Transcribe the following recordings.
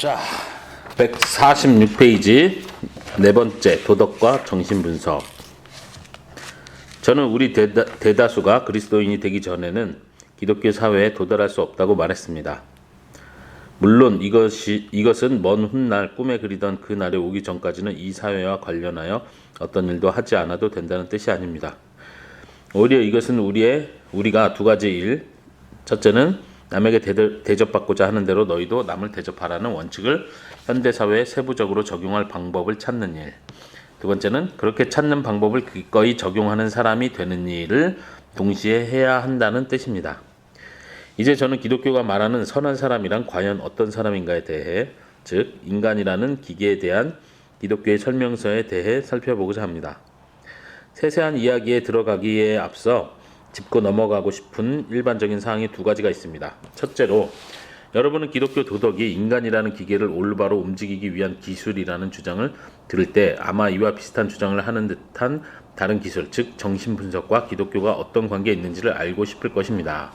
자, 146페이지 네 번째 도덕과 정신 분석. 저는 우리 대다, 대다수가 그리스도인이 되기 전에는 기독교 사회에 도달할 수 없다고 말했습니다. 물론 이것이 이것은 먼 훗날 꿈에 그리던 그 날이 오기 전까지는 이 사회와 관련하여 어떤 일도 하지 않아도 된다는 뜻이 아닙니다. 오히려 이것은 우리의 우리가 두 가지 일. 첫째는 남에게 대접받고자 하는 대로 너희도 남을 대접하라는 원칙을 현대 사회에 세부적으로 적용할 방법을 찾는 일. 두 번째는 그렇게 찾는 방법을 기꺼이 적용하는 사람이 되는 일을 동시에 해야 한다는 뜻입니다. 이제 저는 기독교가 말하는 선한 사람이란 과연 어떤 사람인가에 대해, 즉 인간이라는 기계에 대한 기독교의 설명서에 대해 살펴보고자 합니다. 세세한 이야기에 들어가기에 앞서 짚고 넘어가고 싶은 일반적인 사항이 두 가지가 있습니다. 첫째로 여러분은 기독교 도덕이 인간이라는 기계를 올바로 움직이기 위한 기술이라는 주장을 들을 때 아마 이와 비슷한 주장을 하는 듯한 다른 기술, 즉 정신 분석과 기독교가 어떤 관계에 있는지를 알고 싶을 것입니다.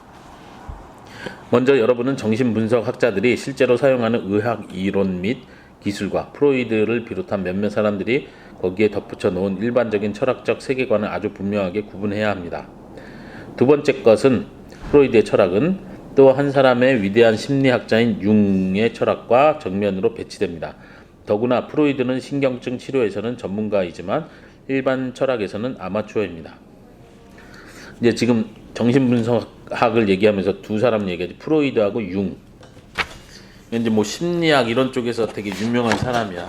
먼저 여러분은 정신 분석 학자들이 실제로 사용하는 의학 이론 및 기술과 프로이드를 비롯한 몇몇 사람들이 거기에 덧붙여 놓은 일반적인 철학적 세계관을 아주 분명하게 구분해야 합니다. 두 번째 것은 프로이드의 철학은 또 한 사람의 위대한 심리학자인 융의 철학과 정면으로 배치됩니다. 더구나 프로이드는 신경증 치료에서는 전문가이지만 일반 철학에서는 아마추어입니다. 이제 지금 정신분석학을 얘기하면서 두 사람 얘기하지 프로이드하고 융. 이제 뭐 심리학 이런 쪽에서 되게 유명한 사람이야.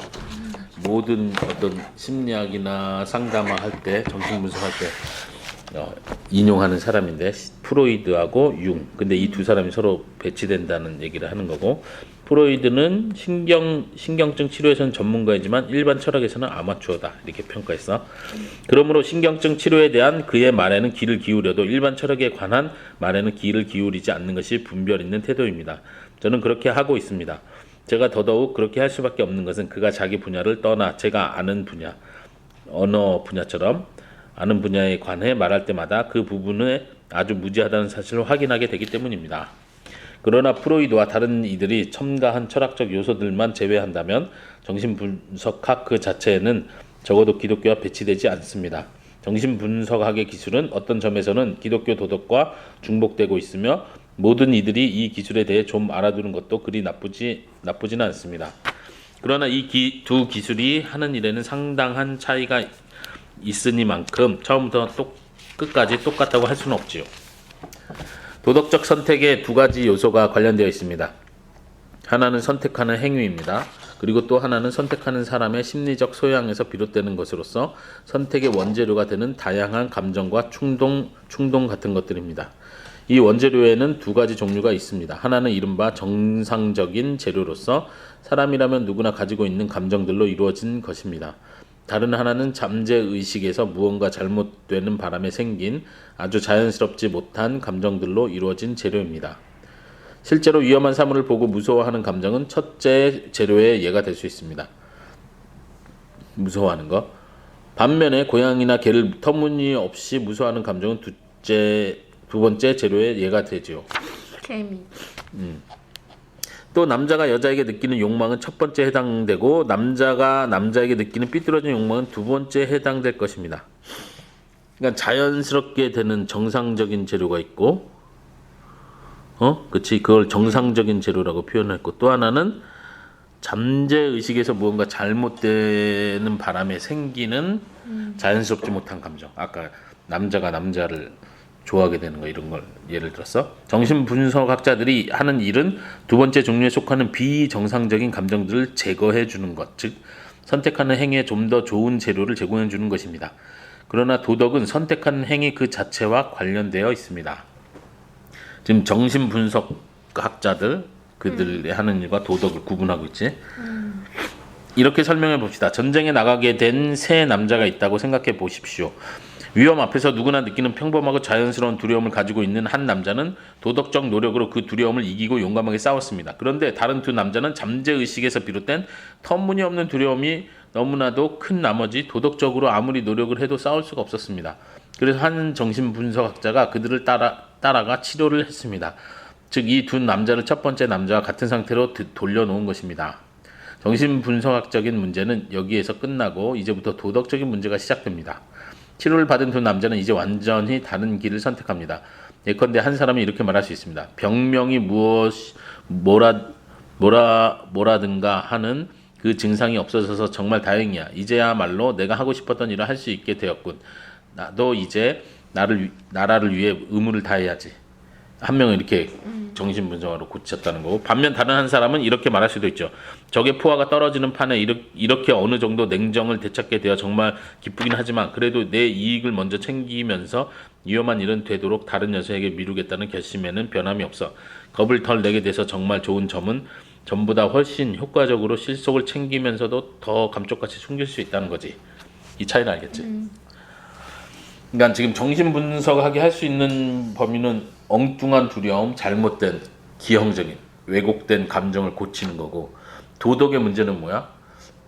모든 어떤 심리학이나 상담학 할 때, 정신분석할 때 어, 인용하는 사람인데 프로이드하고 융. 근데 이 두 사람이 서로 배치된다는 얘기를 하는 거고 프로이드는 신경 신경증 치료에서는 전문가이지만 일반 철학에서는 아마추어다 이렇게 평가했어. 그러므로 신경증 치료에 대한 그의 말에는 귀를 기울여도 일반 철학에 관한 말에는 귀를 기울이지 않는 것이 분별 있는 태도입니다. 저는 그렇게 하고 있습니다. 제가 더더욱 그렇게 할 수밖에 없는 것은 그가 자기 분야를 떠나 제가 아는 분야, 언어 분야처럼 아는 분야에 관해 말할 때마다 그 부분에 아주 무지하다는 사실을 확인하게 되기 때문입니다. 그러나 프로이드와 다른 이들이 첨가한 철학적 요소들만 제외한다면 정신분석학 그 자체에는 적어도 기독교와 배치되지 않습니다. 정신분석학의 기술은 어떤 점에서는 기독교 도덕과 중복되고 있으며 모든 이들이 이 기술에 대해 좀 알아두는 것도 그리 나쁘지 나쁘지는 않습니다. 그러나 이 두 기술이 하는 일에는 상당한 차이가 있으니만큼 처음부터 똑, 끝까지 똑같다고 할 수는 없지요. 도덕적 선택에 두 가지 요소가 관련되어 있습니다. 하나는 선택하는 행위입니다. 그리고 또 하나는 선택하는 사람의 심리적 소양에서 비롯되는 것으로서 선택의 원재료가 되는 다양한 감정과 충동, 충동 같은 것들입니다. 이 원재료에는 두 가지 종류가 있습니다. 하나는 이른바 정상적인 재료로서 사람이라면 누구나 가지고 있는 감정들로 이루어진 것입니다. 다른 하나는 잠재 의식에서 무언가 잘못되는 바람에 생긴 아주 자연스럽지 못한 감정들로 이루어진 재료입니다. 실제로 위험한 사물을 보고 무서워하는 감정은 첫째 재료의 예가 될 수 있습니다. 무서워하는 거. 반면에 고양이나 개를 터무니없이 무서워하는 감정은 두째 두 번째 재료의 예가 되지요. 개미. 또 남자가 여자에게 느끼는 욕망은 첫 번째 해당되고 남자가 남자에게 느끼는 삐뚤어진 욕망은 두 번째 해당될 것입니다. 그러니까 자연스럽게 되는 정상적인 재료가 있고, 어, 그치 그걸 정상적인 재료라고 표현했고 또 하나는 잠재 의식에서 무언가 잘못되는 바람에 생기는 자연스럽지 못한 감정. 아까 남자가 남자를 좋아하게 되는 거 이런 걸 예를 들어서 정신 분석학자들이 하는 일은 두 번째 종류에 속하는 비정상적인 감정들을 제거해 주는 것, 즉 선택하는 행위에 좀 더 좋은 재료를 제공해 주는 것입니다. 그러나 도덕은 선택하는 행위 그 자체와 관련되어 있습니다. 지금 정신 분석학자들 그들이 하는 일과 도덕을 구분하고 있지. 이렇게 설명해 봅시다. 전쟁에 나가게 된 세 남자가 있다고 생각해 보십시오. 위험 앞에서 누구나 느끼는 평범하고 자연스러운 두려움을 가지고 있는 한 남자는 도덕적 노력으로 그 두려움을 이기고 용감하게 싸웠습니다. 그런데 다른 두 남자는 잠재 의식에서 비롯된 터무니없는 두려움이 너무나도 큰 나머지 도덕적으로 아무리 노력을 해도 싸울 수가 없었습니다. 그래서 한 정신 분석학자가 그들을 따라 따라가 치료를 했습니다. 즉 이 두 남자를 첫 번째 남자와 같은 상태로 드- 돌려놓은 것입니다. 정신분석학적인 문제는 여기에서 끝나고 이제부터 도덕적인 문제가 시작됩니다. 치료를 받은 두 남자는 이제 완전히 다른 길을 선택합니다. 예컨대 한 사람이 이렇게 말할 수 있습니다. 병명이 무엇 뭐라 뭐라 뭐라든가 하는 그 증상이 없어져서 정말 다행이야. 이제야말로 내가 하고 싶었던 일을 할 수 있게 되었군. 나도 이제 나를 위- 나라를 위해 의무를 다해야지. 한 명은 이렇게 정신분석으로 고쳤다는 거고 반면 다른 한 사람은 이렇게 말할 수도 있죠. 적의 포화가 떨어지는 판에 이렇- 이렇게 어느 정도 냉정을 되찾게 되어 정말 기쁘긴 하지만 그래도 내 이익을 먼저 챙기면서 위험한 일은 되도록 다른 녀석에게 미루겠다는 결심에는 변함이 없어. 겁을 덜 내게 돼서 정말 좋은 점은 전보다 훨씬 효과적으로 실속을 챙기면서도 더 감쪽같이 숨길 수 있다는 거지. 이 차이는 알겠지? 그러니까 지금 정신 분석하게 할 수 있는 범위는 엉뚱한 두려움, 잘못된 기형적인 왜곡된 감정을 고치는 거고 도덕의 문제는 뭐야?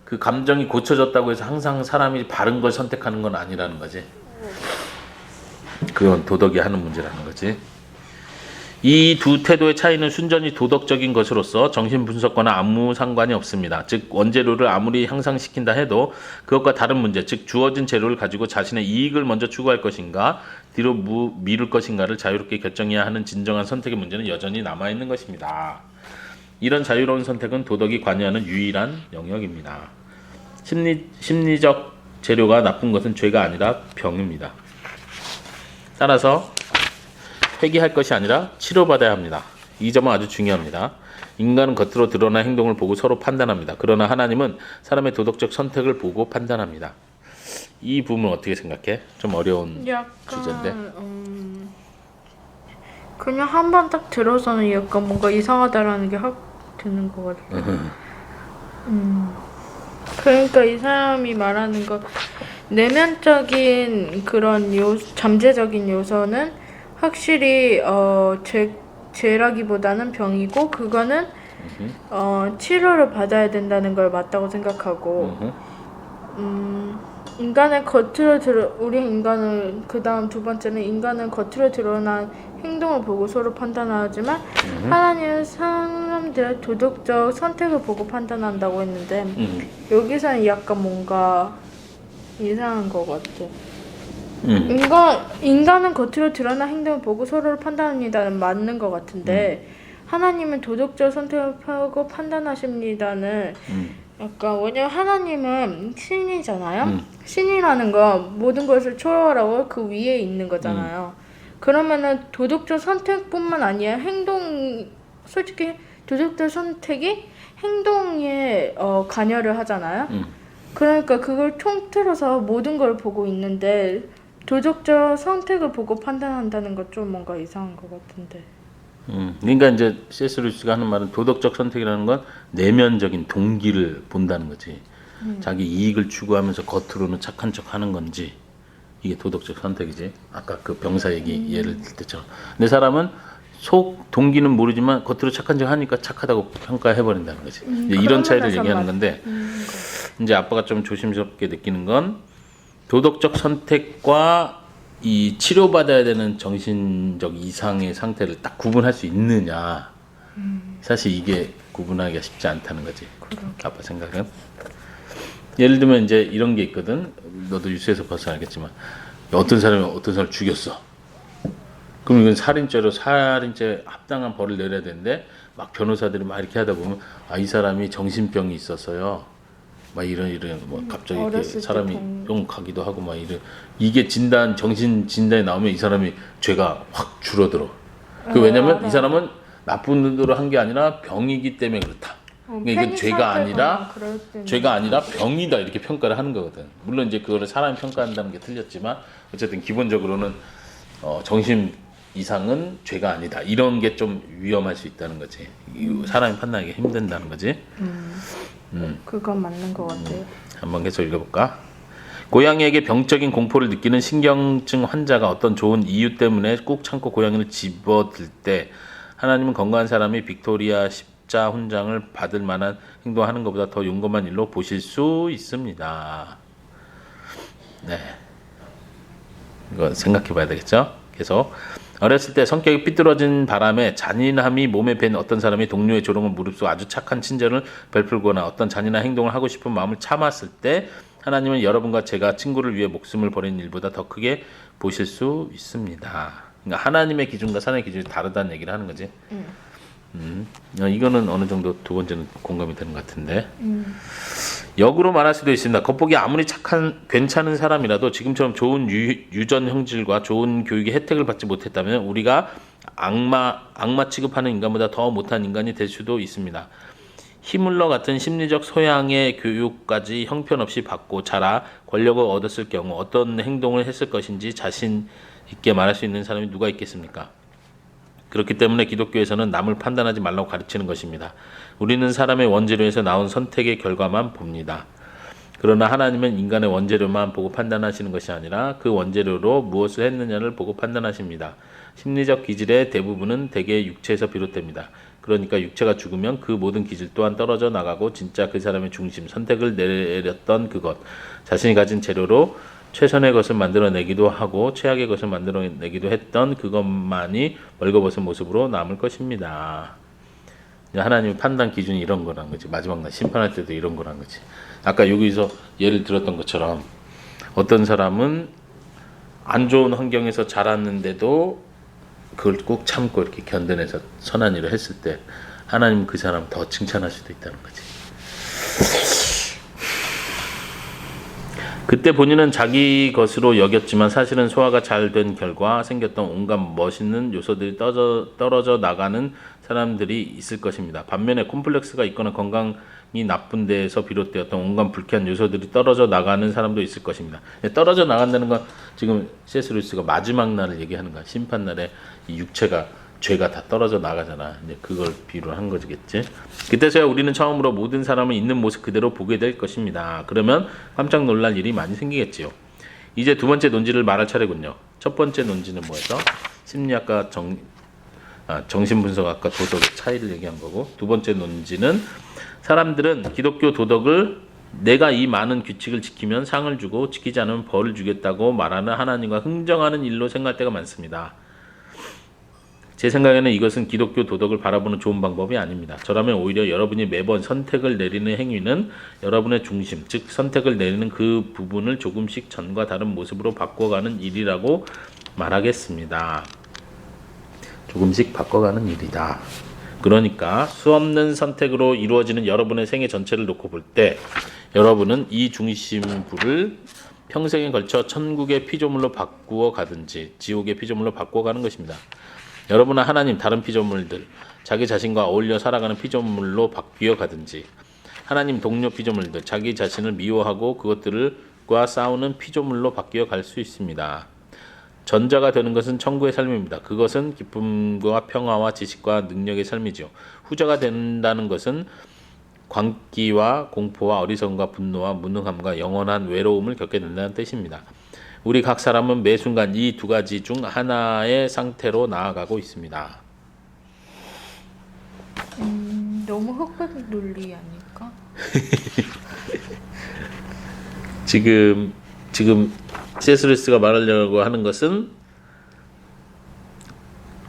그 감정이 고쳐졌다고 해서 항상 사람이 바른 걸 선택하는 건 아니라는 거지. 그건 도덕이 하는 문제라는 거지. 이 두 태도의 차이는 순전히 도덕적인 것으로서 정신 분석과는 아무 상관이 없습니다. 즉 원재료를 아무리 향상시킨다 해도 그것과 다른 문제, 즉 주어진 재료를 가지고 자신의 이익을 먼저 추구할 것인가 뒤로 무, 미룰 것인가를 자유롭게 결정해야 하는 진정한 선택의 문제는 여전히 남아 있는 것입니다. 이런 자유로운 선택은 도덕이 관여하는 유일한 영역입니다. 심리 심리적 재료가 나쁜 것은 죄가 아니라 병입니다. 따라서 회개할 것이 아니라 치료받아야 합니다. 이 점은 아주 중요합니다. 인간은 겉으로 드러난 행동을 보고 서로 판단합니다. 그러나 하나님은 사람의 도덕적 선택을 보고 판단합니다. 이 부분은 어떻게 생각해? 좀 어려운 약간 주제인데? 음, 그냥 한 번 딱 들어서는 약간 뭔가 이상하다라는 게 확 드는 것 같아. 음. 그러니까 이 사람이 말하는 거 내면적인 그런 요 잠재적인 요소는 확실히 어 죄 죄라기보다는 병이고 그거는 어 치료를 받아야 된다는 걸 맞다고 생각하고 음흠. 음, 인간의 겉으로 드러 우리 인간은 그 다음 두 번째는 인간은 겉으로 드러난 행동을 보고 서로 판단하지만 하나님은 사람들의 도덕적 선택을 보고 판단한다고 했는데 음, 여기서는 약간 뭔가 이상한 것 같아. 음, 인간 인간은 겉으로 드러난 행동을 보고 서로를 판단합니다는 맞는 것 같은데 하나님은 도덕적 선택을 하고 판단하십니다는 음, 약간 왜냐면 하나님은 신이잖아요. 음. 신이라는 건 모든 것을 초월하고 그 위에 있는 거잖아요. 그러면은 도덕적 선택뿐만 아니라 행동 솔직히 도덕적 선택이 행동에 어, 관여를 하잖아요. 음. 그러니까 그걸 통틀어서 모든 걸 보고 있는데 도덕적 선택을 보고 판단한다는 건좀 뭔가 이상한 것 같은데. 음. 그러니까 이제 C.S. 루이스가 하는 말은 도덕적 선택이라는 건 내면적인 동기를 본다는 거지. 자기 이익을 추구하면서 겉으로는 착한 척 하는 건지 이게 도덕적 선택이지. 아까 그 병사 얘기 예를 들 때처럼. 내 사람은 속 동기는 모르지만 겉으로 착한 척 하니까 착하다고 평가해 버린다는 거지. 이제 이런 차이를 얘기하는 맞- 건데 이제 아빠가 좀 조심스럽게 느끼는 건 도덕적 선택과 이 치료받아야 되는 정신적 이상의 상태를 딱 구분할 수 있느냐. 사실 이게 구분하기가 쉽지 않다는 거지. 아빠 생각은. 예를 들면 이제 이런 게 있거든. 너도 뉴스에서 봐서 알겠지만 어떤 사람이 어떤 사람을 죽였어. 그럼 이건 살인죄로 살인죄 합당한 벌을 내려야 되는데 막 변호사들이 막 이렇게 하다 보면 아 이 사람이 정신병이 있어서요. 막 이런 이런 뭐 갑자기 이렇게 어렸을 때 사람이 병- 뿅 가기도 하고 막 이런 이게 진단 정신 진단이 나오면 이 사람이 죄가 확 줄어들어. 그 어, 왜냐면 알아. 이 사람은 나쁜 의도로 한 게 아니라 병이기 때문에 그렇다. 어, 그러니까 이건 패닉 죄가 아니라 그럴 때는 죄가 아니라 병이다 이렇게 평가를 하는 거거든. 물론 이제 그거를 사람이 평가한다는 게 틀렸지만 어쨌든 기본적으로는 어, 정신 이상은 죄가 아니다. 이런 게 좀 위험할 수 있다는 거지. 이 사람이 판단하기 힘든다는 거지. 그건 맞는 것 같아요. 한번 계속 읽어볼까? 고양이에게 병적인 공포를 느끼는 신경증 환자가 어떤 좋은 이유 때문에 꾹 참고 고양이를 집어들 때 하나님은 건강한 사람이 빅토리아 십자 훈장을 받을 만한 행동하는 것보다 더 용감한 일로 보실 수 있습니다. 네. 이거 생각해 봐야 되겠죠? 계속 어렸을 때 성격이 삐뚤어진 바람에 잔인함이 몸에 밴 어떤 사람이 동료의 조롱을 무릅쓰고 아주 착한 친절을 베풀거나 어떤 잔인한 행동을 하고 싶은 마음을 참았을 때 하나님은 여러분과 제가 친구를 위해 목숨을 버리는 일보다 더 크게 보실 수 있습니다. 그러니까 하나님의 기준과 사람의 기준이 다르다는 얘기를 하는 거지. 음, 어, 이거는 어느 정도 두 번째는 공감이 되는 것 같은데. 역으로 말할 수도 있습니다. 겉보기 아무리 착한 괜찮은 사람이라도 지금처럼 좋은 유, 유전 형질과 좋은 교육의 혜택을 받지 못했다면 우리가 악마 악마 취급하는 인간보다 더 못한 인간이 될 수도 있습니다. 히물러 같은 심리적 소양의 교육까지 형편없이 받고 자라 권력을 얻었을 경우 어떤 행동을 했을 것인지 자신 있게 말할 수 있는 사람이 누가 있겠습니까? 그렇기 때문에 기독교에서는 남을 판단하지 말라고 가르치는 것입니다. 우리는 사람의 원재료에서 나온 선택의 결과만 봅니다. 그러나 하나님은 인간의 원재료만 보고 판단하시는 것이 아니라 그 원재료로 무엇을 했느냐를 보고 판단하십니다. 심리적 기질의 대부분은 대개 육체에서 비롯됩니다. 그러니까 육체가 죽으면 그 모든 기질 또한 떨어져 나가고 진짜 그 사람의 중심, 선택을 내렸던 그것, 자신이 가진 재료로 최선의 것을 만들어내기도 하고 최악의 것을 만들어내기도 했던 그것만이 멀거벗은 모습으로 남을 것입니다. 하나님 판단 기준이 이런 거란 거지. 마지막 날 심판할 때도 이런 거란 거지. 아까 여기서 예를 들었던 것처럼 어떤 사람은 안 좋은 환경에서 자랐는데도 그걸 꾹 참고 이렇게 견뎌내서 선한 일을 했을 때 하나님 그 사람 더 칭찬할 수도 있다는 거지. 그때 본인은 자기 것으로 여겼지만 사실은 소화가 잘 된 결과 생겼던 온갖 멋있는 요소들이 떨어져, 떨어져 나가는 사람들이 있을 것입니다. 반면에 콤플렉스가 있거나 건강이 나쁜 데에서 비롯되었던 온갖 불쾌한 요소들이 떨어져 나가는 사람도 있을 것입니다. 떨어져 나간다는 건 지금 세스 루이스가 마지막 날을 얘기하는 거야. 심판 날에 이 육체가 죄가 다 떨어져 나가잖아. 이제 그걸 비유를 한 거겠지. 그때서야 우리는 처음으로 모든 사람을 있는 모습 그대로 보게 될 것입니다. 그러면 깜짝 놀랄 일이 많이 생기겠지요. 이제 두 번째 논지를 말할 차례군요. 첫 번째 논지는 뭐였어? 심리학과 정, 아, 정신분석학과 도덕의 차이를 얘기한 거고 두 번째 논지는 사람들은 기독교 도덕을 내가 이 많은 규칙을 지키면 상을 주고 지키지 않으면 벌을 주겠다고 말하는 하나님과 흥정하는 일로 생각할 때가 많습니다. 제 생각에는 이것은 기독교 도덕을 바라보는 좋은 방법이 아닙니다. 저라면 오히려 여러분이 매번 선택을 내리는 행위는 여러분의 중심, 즉 선택을 내리는 그 부분을 조금씩 전과 다른 모습으로 바꿔가는 일이라고 말하겠습니다. 조금씩 바꿔가는 일이다. 그러니까 수없는 선택으로 이루어지는 여러분의 생애 전체를 놓고 볼 때 여러분은 이 중심부를 평생에 걸쳐 천국의 피조물로 바꾸어 가든지 지옥의 피조물로 바꾸어 가는 것입니다. 여러분은 하나님 다른 피조물들 자기 자신과 어울려 살아가는 피조물로 바뀌어 가든지 하나님 동료 피조물들 자기 자신을 미워하고 그것들과 싸우는 피조물로 바뀌어 갈 수 있습니다. 전자가 되는 것은 천국의 삶입니다. 그것은 기쁨과 평화와 지식과 능력의 삶이지요. 후자가 된다는 것은 광기와 공포와 어리석음과 분노와 무능함과 영원한 외로움을 겪게 된다는 뜻입니다. 우리 각 사람은 매 순간 이 두 가지 중 하나의 상태로 나아가고 있습니다. 음, 너무 흑백 논리 아닐까? 지금 지금 세스루스가 말하려고 하는 것은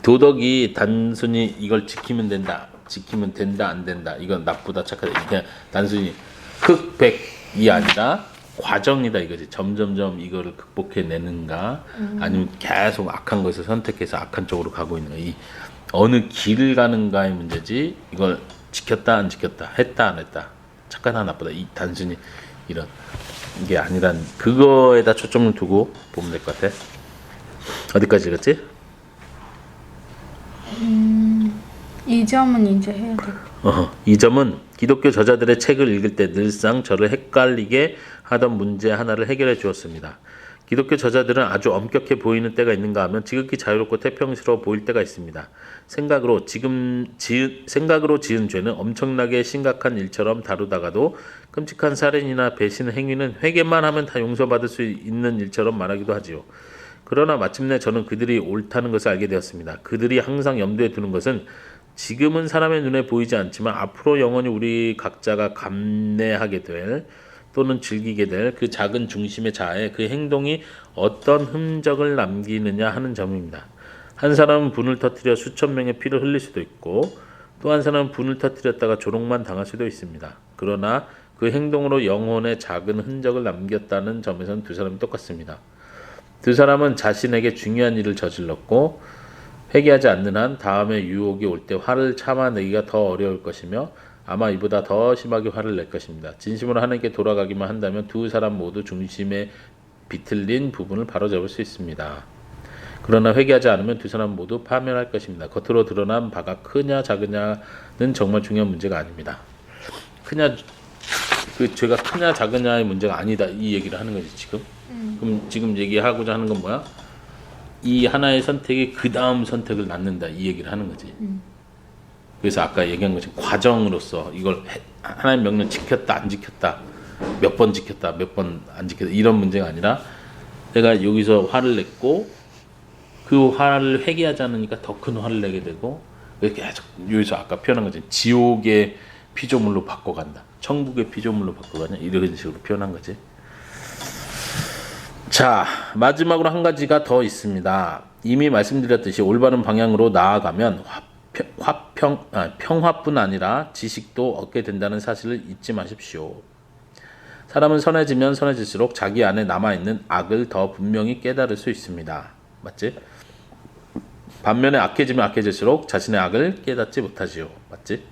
도덕이 단순히 이걸 지키면 된다, 지키면 된다 안 된다, 이건 나쁘다 착하다 그냥 단순히 흑백이 아니라 과정이다 이거지. 점점점 이거를 극복해 내는가, 아니면 계속 악한 것을 선택해서 악한 쪽으로 가고 있는가. 이 어느 길을 가는가의 문제지. 이걸 지켰다 안 지켰다, 했다 안 했다, 착하다 나쁘다. 이 단순히 이런 게 아니란 그거에다 초점을 두고 보면 될 것 같아. 어디까지 읽었지? 이 점은 이제 해야 돼. 어, 이 점은 기독교 저자들의 책을 읽을 때 늘상 저를 헷갈리게 하던 문제 하나를 해결해 주었습니다. 기독교 저자들은 아주 엄격해 보이는 때가 있는가 하면 지극히 자유롭고 태평스러워 보일 때가 있습니다. 생각으로 지금 지은, 생각으로 지은 죄는 엄청나게 심각한 일처럼 다루다가도 끔찍한 살인이나 배신 행위는 회개만 하면 다 용서받을 수 있는 일처럼 말하기도 하지요. 그러나 마침내 저는 그들이 옳다는 것을 알게 되었습니다. 그들이 항상 염두에 두는 것은 지금은 사람의 눈에 보이지 않지만 앞으로 영원히 우리 각자가 감내하게 될 또는 즐기게 될 그 작은 중심의 자아에 그 행동이 어떤 흔적을 남기느냐 하는 점입니다. 한 사람은 분을 터뜨려 수천 명의 피를 흘릴 수도 있고 또 한 사람은 분을 터뜨렸다가 조롱만 당할 수도 있습니다. 그러나 그 행동으로 영혼에 작은 흔적을 남겼다는 점에서는 두 사람이 똑같습니다. 두 사람은 자신에게 중요한 일을 저질렀고 회개하지 않는 한 다음에 유혹이 올 때 화를 참아내기가 더 어려울 것이며 아마 이보다 더 심하게 화를 낼 것입니다. 진심으로 하나님께 돌아가기만 한다면 두 사람 모두 중심에 비틀린 부분을 바로잡을 수 있습니다. 그러나 회개하지 않으면 두 사람 모두 파멸할 것입니다. 겉으로 드러난 바가 크냐 작으냐는 정말 중요한 문제가 아닙니다. 크냐 그 죄가 크냐 작으냐의 문제가 아니다 이 얘기를 하는 거지 지금. 그럼 지금 얘기하고자 하는 건 뭐야? 이 하나의 선택이 그 다음 선택을 낳는다 이 얘기를 하는 거지. 그래서 아까 얘기한 것처럼 과정으로서 이걸 해- 하나의 명령 지켰다 안 지켰다 몇 번 지켰다 몇 번 안 지켰다 이런 문제가 아니라 내가 여기서 화를 냈고 그 화를 회개하지 않으니까 더 큰 화를 내게 되고 계속 여기서 아까 표현한 것처럼 지옥의 피조물로 바꿔간다. 천국의 피조물로 바꿔가냐? 이런 식으로 표현한 거지 자 마지막으로 한 가지가 더 있습니다 이미 말씀드렸듯이 올바른 방향으로 나아가면 화평, 화평 아, 평화뿐 아니라 지식도 얻게 된다는 사실을 잊지 마십시오 사람은 선해지면 선해질수록 자기 안에 남아있는 악을 더 분명히 깨달을 수 있습니다. 맞지? 반면에 악해지면 악해질수록 자신의 악을 깨닫지 못하지요. 맞지?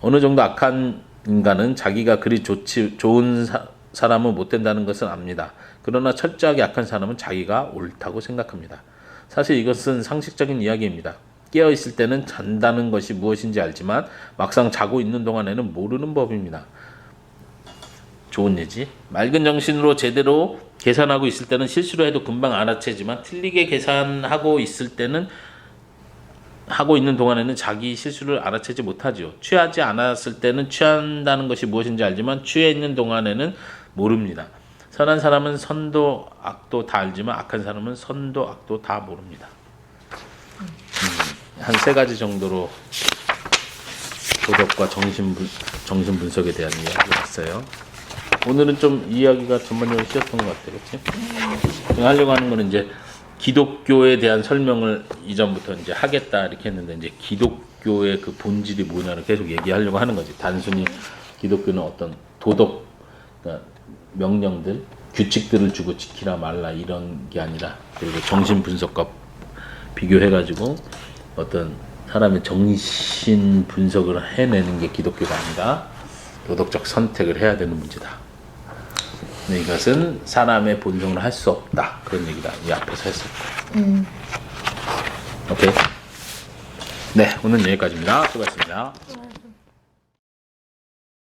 어느 정도 악한 인간은 자기가 그리 좋지, 좋은 사, 사람은 못 된다는 것을 압니다. 그러나 철저하게 악한 사람은 자기가 옳다고 생각합니다. 사실 이것은 상식적인 이야기입니다. 깨어 있을 때는 잔다는 것이 무엇인지 알지만 막상 자고 있는 동안에는 모르는 법입니다. 좋은 예지. 맑은 정신으로 제대로 계산하고 있을 때는 실수로 해도 금방 알아채지만 틀리게 계산하고 있을 때는 하고 있는 동안에는 자기 실수를 알아채지 못하지요. 취하지 않았을 때는 취한다는 것이 무엇인지 알지만 취해 있는 동안에는 모릅니다. 선한 사람은 선도 악도 다 알지만 악한 사람은 선도 악도 다 모릅니다. 음, 한세 가지 정도로 도덕과 정신 분, 정신 분석에 대한 이야기를 했어요. 오늘은 좀 이야기가 전반적으로 쉬웠던 것 같아요, 그렇지? 하려고 하는 거는 이제 기독교에 대한 설명을 이전부터 이제 하겠다 이렇게 했는데 이제 기독교의 그 본질이 뭐냐를 계속 얘기하려고 하는 거지. 단순히 기독교는 어떤 도덕 그러니까 명령들, 규칙들을 주고 지키라 말라 이런 게 아니라 그리고 정신 분석과 비교해가지고 어떤 사람의 정신 분석을 해내는 게 기독교가 아니라 도덕적 선택을 해야 되는 문제다. 네, 이것은 사람의 본성으로 할수 없다. 그런 얘기다. 이 앞에서 했을 때. 오케이. 네, 오늘 여기까지입니다. 수고하셨습니다. 네.